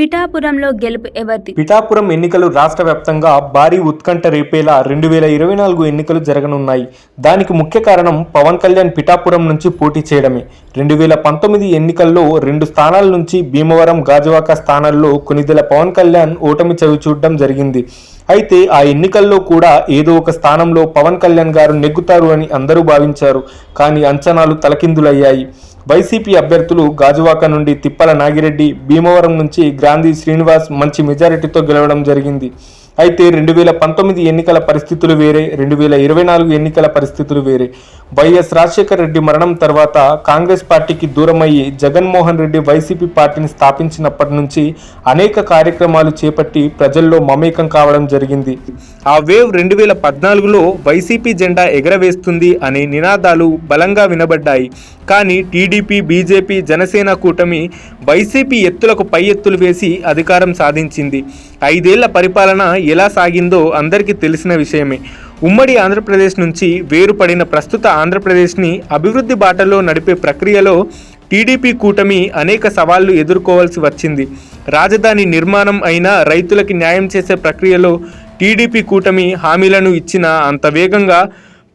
పిఠాపురంలో గెలుపు ఎవరిది? పిఠాపురం ఎన్నికలు రాష్ట్ర వ్యాప్తంగా భారీ ఉత్కంఠ రేపేలా రెండు వేల ఇరవై నాలుగు ఎన్నికలు జరగనున్నాయి. దానికి ముఖ్య కారణం పవన్ కళ్యాణ్ పిఠాపురం నుంచి పోటీ చేయడమే. రెండు వేల పంతొమ్మిది ఎన్నికల్లో రెండు స్థానాల నుంచి భీమవరం గాజువాక స్థానాల్లో కొనిదెల పవన్ కళ్యాణ్ ఓటమి చవి చూడడం జరిగింది. అయితే ఆ ఎన్నికల్లో కూడా ఏదో ఒక స్థానంలో పవన్ కళ్యాణ్ గారు నెగ్గుతారు అని అందరూ భావించారు. కానీ అంచనాలు తలకిందులయ్యాయి. వైసీపీ అభ్యర్థులు గాజువాక నుండి తిప్పల నాగిరెడ్డి భీమవరం నుంచి గాంధీ శ్రీనివాస్ మంచి మెజారిటీతో గెలవడం జరిగింది. అయితే రెండు వేల పంతొమ్మిది ఎన్నికల పరిస్థితులు వేరే రెండు వేల ఇరవై నాలుగు ఎన్నికల పరిస్థితులు వేరే. వైఎస్ రాజశేఖర రెడ్డి మరణం తర్వాత కాంగ్రెస్ పార్టీకి దూరమయ్యి జగన్మోహన్ రెడ్డి వైసీపీ పార్టీని స్థాపించినప్పటి నుంచి అనేక కార్యక్రమాలు చేపట్టి ప్రజల్లో మమేకం కావడం జరిగింది. ఆ వేవ్ రెండు వేల పద్నాలుగులో వైసీపీ జెండా ఎగరవేస్తుంది అనే నినాదాలు బలంగా వినబడ్డాయి. కానీ టీడీపీ బీజేపీ జనసేన కూటమి వైసీపీ ఎత్తులకు పై ఎత్తులు వేసి అధికారం సాధించింది. ఐదేళ్ళ పరిపాలన ఎలా సాగిందో అందరికీ తెలిసిన విషయమే. ఉమ్మడి ఆంధ్రప్రదేశ్ నుంచి వేరుపడిన ప్రస్తుత ఆంధ్రప్రదేశ్ని అభివృద్ధి బాటలో నడిపే ప్రక్రియలో టీడీపీ కూటమి అనేక సవాళ్ళు ఎదుర్కోవాల్సి వచ్చింది. రాజధాని నిర్మాణం అయినా రైతులకి న్యాయం చేసే ప్రక్రియలో టీడీపీ కూటమి హామీలను ఇచ్చిన అంత వేగంగా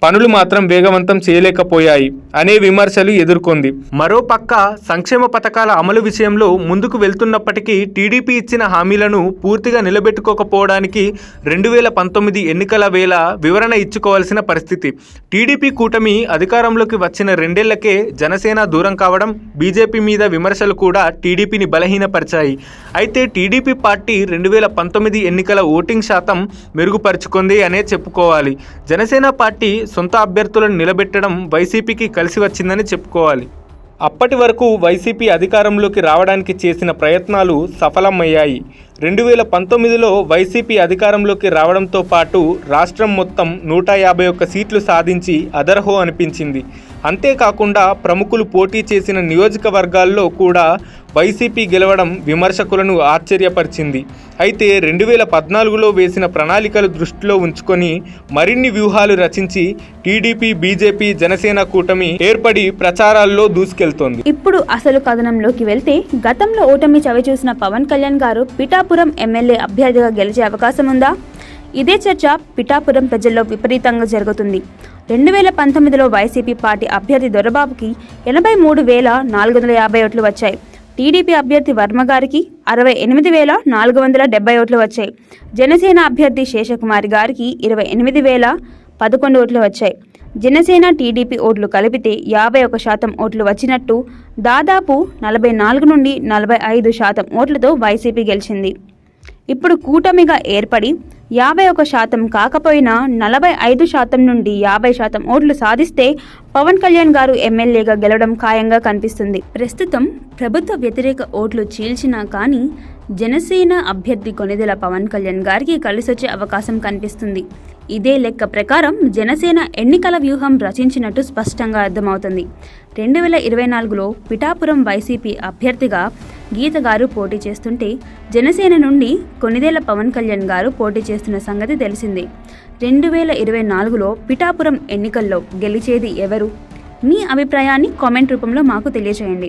పనులు మాత్రం వేగవంతం చేయలేకపోయాయి అనే విమర్శలు ఎదుర్కొంది. మరోపక్క సంక్షేమ పథకాల అమలు విషయంలో ముందుకు వెళ్తున్నప్పటికీ టీడీపీ ఇచ్చిన హామీలను పూర్తిగా నిలబెట్టుకోకపోవడానికి రెండు వేల పంతొమ్మిది ఎన్నికల వేళ వివరణ ఇచ్చుకోవాల్సిన పరిస్థితి. టీడీపీ కూటమి అధికారంలోకి వచ్చిన రెండేళ్ళకే జనసేన దూరం కావడం బీజేపీ మీద విమర్శలు కూడా టీడీపీని బలహీనపరిచాయి. అయితే టీడీపీ పార్టీ రెండు వేల పంతొమ్మిది ఎన్నికల ఓటింగ్ శాతం మెరుగుపరుచుకుంది అనే చెప్పుకోవాలి. జనసేన పార్టీ సొంత అభ్యర్థులను నిలబెట్టడం వైసీపీకి కలిసి వచ్చిందని చెప్పుకోవాలి. అప్పటి వరకు వైసీపీ అధికారంలోకి రావడానికి చేసిన ప్రయత్నాలు సఫలమయ్యాయి. రెండు వేల పంతొమ్మిదిలో వైసీపీ అధికారంలోకి రావడంతో పాటు రాష్ట్రం మొత్తం నూట యాభై ఒక్క సీట్లు సాధించి అదర్హో అనిపించింది. అంతేకాకుండా ప్రముఖులు పోటీ చేసిన నియోజకవర్గాల్లో కూడా వైసీపీ గెలవడం విమర్శకులను ఆశ్చర్యపరిచింది. అయితే రెండు వేల పద్నాలుగులో వేసిన ప్రణాళికలు దృష్టిలో ఉంచుకొని మరిన్ని వ్యూహాలు రచించి టీడీపీ బీజేపీ జనసేన కూటమి ఏర్పడి ప్రచారాల్లో దూసుకెళ్తోంది. ఇప్పుడు అసలు కథనంలోకి వెళ్తే గతంలో ఓటమి చవిచూసిన పవన్ కళ్యాణ్ గారు పిఠాపురం ఎమ్మెల్యే అభ్యర్థిగా గెలిచే అవకాశం ఉందా? ఇదే చర్చ పిఠాపురం ప్రజల్లో విపరీతంగా జరుగుతుంది. రెండు వేల పంతొమ్మిదిలో వైసీపీ పార్టీ అభ్యర్థి దొరబాబుకి ఎనభై మూడు వేల నాలుగు వందల యాభై ఓట్లు వచ్చాయి. టీడీపీ అభ్యర్థి వర్మ గారికి అరవై ఎనిమిది వేల నాలుగు వందల డెబ్బై ఓట్లు వచ్చాయి. జనసేన అభ్యర్థి శేషకుమారి గారికి ఇరవై ఎనిమిది వేల పదకొండు ఓట్లు వచ్చాయి. జనసేన టీడీపీ ఓట్లు కలిపితే యాభై ఒక శాతం ఓట్లు వచ్చినట్టు దాదాపు నలభై నాలుగు నుండి నలభై ఐదు శాతం ఓట్లతో వైసీపీ గెలిచింది. ఇప్పుడు కూటమిగా ఏర్పడి యాభై ఒక శాతం కాకపోయినా నలభై ఐదు శాతం నుండి యాభై శాతం ఓట్లు సాధిస్తే పవన్ కళ్యాణ్ గారు ఎమ్మెల్యేగా గెలవడం ఖాయంగా కనిపిస్తుంది. ప్రస్తుతం ప్రభుత్వ వ్యతిరేక ఓట్లు చీల్చినా కానీ జనసేన అభ్యర్థి కొనిదెల పవన్ కళ్యాణ్ గారికి కలిసొచ్చే అవకాశం కనిపిస్తుంది. ఇదే లెక్క ప్రకారం జనసేన ఎన్నికల వ్యూహం రచించినట్టు స్పష్టంగా అర్థమవుతుంది. రెండు వేల ఇరవై నాలుగులో పిఠాపురం వైసీపీ అభ్యర్థిగా గీత గారు పోటీ చేస్తుంటే జనసేన నుండి కొనిదేల పవన్ కళ్యాణ్ గారు పోటీ చేస్తున్న సంగతి తెలిసిందే. రెండు వేల ఇరవై నాలుగులో పిఠాపురం ఎన్నికల్లో గెలిచేది ఎవరు? మీ అభిప్రాయాన్ని కామెంట్ రూపంలో మాకు తెలియజేయండి